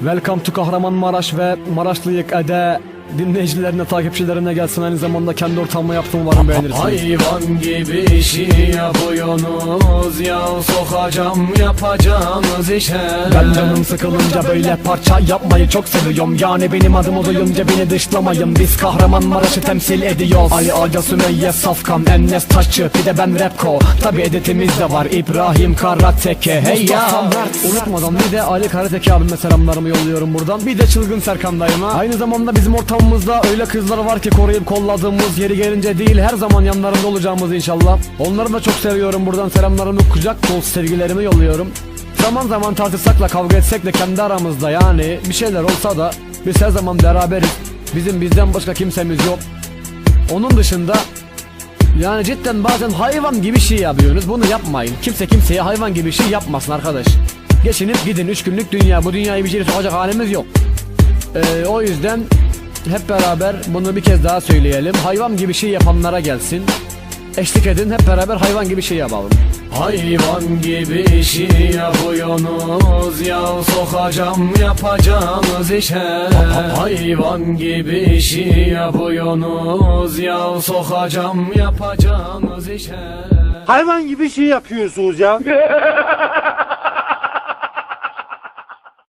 Welcome to Kahramanmaraş ve Maraşlıyık Ede dinleyicilerine, takipçilerine gelsin. Aynı zamanda kendi ortamıma yaptığım umarım beğenirsiniz. Hayvan gibi işi yapıyorsunuz ya sokacağım yapacağınız işe. Ben canım sıkılınca böyle parça yapmayı çok seviyorum. Yani benim adım duyunca beni dışlamayın. Biz Kahramanmaraş'ı temsil ediyoruz. Ali Aga Sümeyye Safkan Enes Taşçı bir de ben Repko. Tabi editimiz de var. İbrahim Karateke Hey ya! Unutmadan bir de Ali Karateke abime selamlarımı yolluyorum buradan. Bir de Çılgın Serkan dayıma. Aynı zamanda bizim ortamımızda öyle kızlar var ki koruyup kolladığımız Yeri gelince değil her zaman yanlarında olacağımız inşallah Onları da çok seviyorum buradan selamlarımı kucak dolusu sevgilerimi yolluyorum Zaman zaman tartışsak kavga etsek de kendi aramızda yani bir şeyler olsa da biz her zaman beraberiz. Bizim bizden başka kimsemiz yok. Onun dışında yani cidden bazen hayvan gibi şey yapıyorsunuz. Bunu yapmayın. Kimse kimseye hayvan gibi şey yapmasın arkadaş. Geçinip gidin 3 günlük dünya. Bu dünyayı bir yere sokacak halimiz yok. Ee, o yüzden hep beraber bunu bir kez daha söyleyelim. Hayvan gibi şey yapanlara gelsin. Eşlik edin hep beraber hayvan gibi şey yapalım. Hayvan gibi işi yapıyorsunuz ya sokacağım yapacağınız işe Hayvan gibi işi yapıyorsunuz ya sokacağım yapacağınız işe Hayvan gibi şey yapıyorsunuz ya.